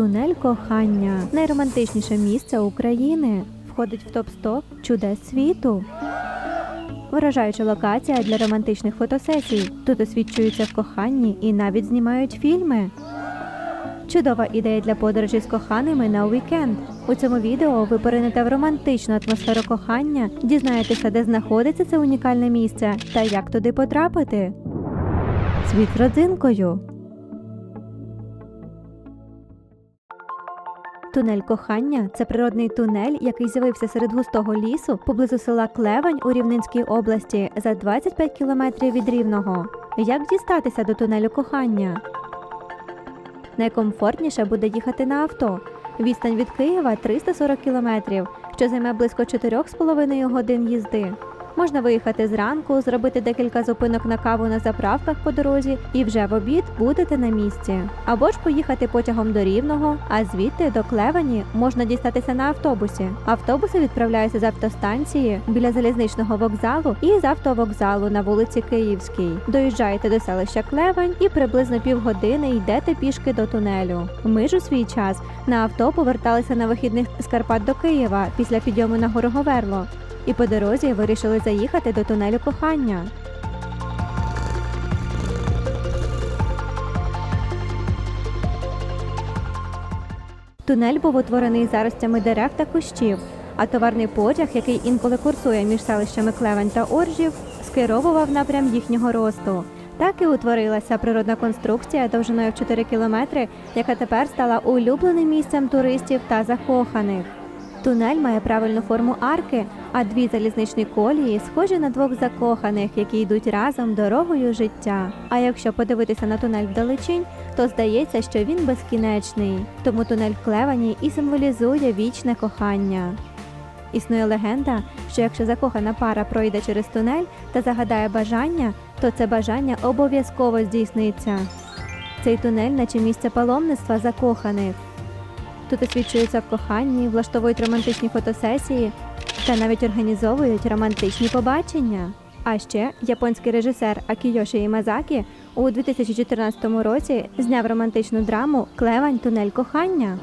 Тунель кохання найромантичніше місце України. Входить в топ 100 чудес світу. Вражаюча локація для романтичних фотосесій. Тут освічуються в коханні і навіть знімають фільми. Чудова ідея для подорожі з коханими на уікенд. У цьому відео ви поринете в романтичну атмосферу кохання, дізнаєтеся, де знаходиться це унікальне місце та як туди потрапити. Світ родзинкою. Тунель кохання це природний тунель, який з'явився серед густого лісу поблизу села Клевань у Рівненській області за 25 кілометрів від Рівного. Як дістатися до тунелю кохання? Найкомфортніше буде їхати на авто. Відстань від Києва 340 кілометрів, що займе близько 4,5 годин їзди. Можна виїхати зранку, зробити декілька зупинок на каву на заправках по дорозі і вже в обід будете на місці. Або ж поїхати потягом до Рівного, а звідти до Клевані можна дістатися на автобусі. Автобуси відправляються з автостанції біля залізничного вокзалу і з автовокзалу на вулиці Київській. Доїжджаєте до селища Клевань і приблизно півгодини йдете пішки до тунелю. Ми ж у свій час на авто поверталися на вихідних з Карпат до Києва після підйому на гору Говерло і по дорозі вирішили заїхати до тунелю кохання. Тунель був утворений заростями дерев та кущів, а товарний потяг, який інколи курсує між селищами Клевень та Оржів, скеровував напрям їхнього росту. Так і утворилася природна конструкція довжиною в 4 кілометри, яка тепер стала улюбленим місцем туристів та закоханих. Тунель має правильну форму арки, а дві залізничні колії схожі на двох закоханих, які йдуть разом дорогою життя. А якщо подивитися на тунель вдалечінь, то здається, що він безкінечний. Тому тунель Клевані і символізує вічне кохання. Існує легенда, що якщо закохана пара пройде через тунель та загадає бажання, то це бажання обов'язково здійсниться. Цей тунель, наче місце паломництва закоханих. Тут освічуються в коханні, влаштовують романтичні фотосесії та навіть організовують романтичні побачення. А ще японський режисер Акійоші Імазакі у 2014 році зняв романтичну драму Клевань тунель кохання.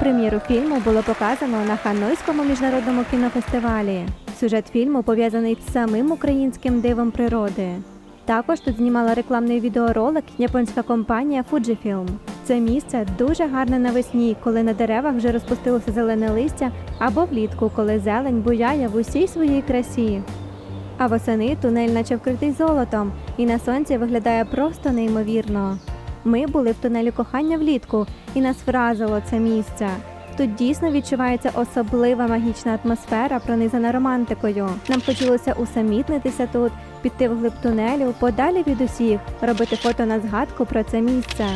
Прем'єру фільму було показано на Ханойському міжнародному кінофестивалі. Сюжет фільму пов'язаний з самим українським дивом природи. Також тут знімала рекламний відеоролик японська компанія Fujifilm. Це місце дуже гарне навесні, коли на деревах вже розпустилося зелене листя, або влітку, коли зелень буяє в усій своїй красі. А восени тунель наче вкритий золотом, і на сонці виглядає просто неймовірно. Ми були в тунелі кохання влітку, і нас вразило це місце. Тут дійсно відчувається особлива магічна атмосфера, пронизана романтикою. Нам хотілося усамітнитися тут, піти вглиб тунелю, подалі від усіх, робити фото на згадку про це місце.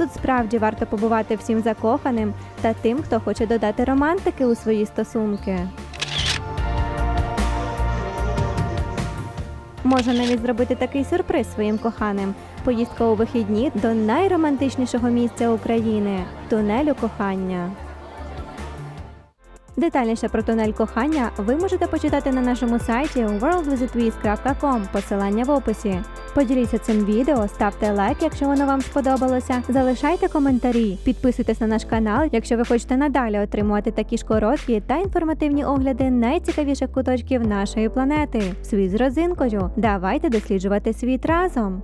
Тут справді варто побувати всім закоханим та тим, хто хоче додати романтики у свої стосунки. Можна навіть зробити такий сюрприз своїм коханим. Поїздка у вихідні до найромантичнішого місця України тунелю кохання. Детальніше про тунель кохання ви можете почитати на нашому сайті worldvisitwiz.com, посилання в описі. Поділіться цим відео, ставте лайк, якщо воно вам сподобалося. Залишайте коментарі, підписуйтесь на наш канал, якщо ви хочете надалі отримувати такі ж короткі та інформативні огляди найцікавіших куточків нашої планети. Світ з розинкою. Давайте досліджувати світ разом.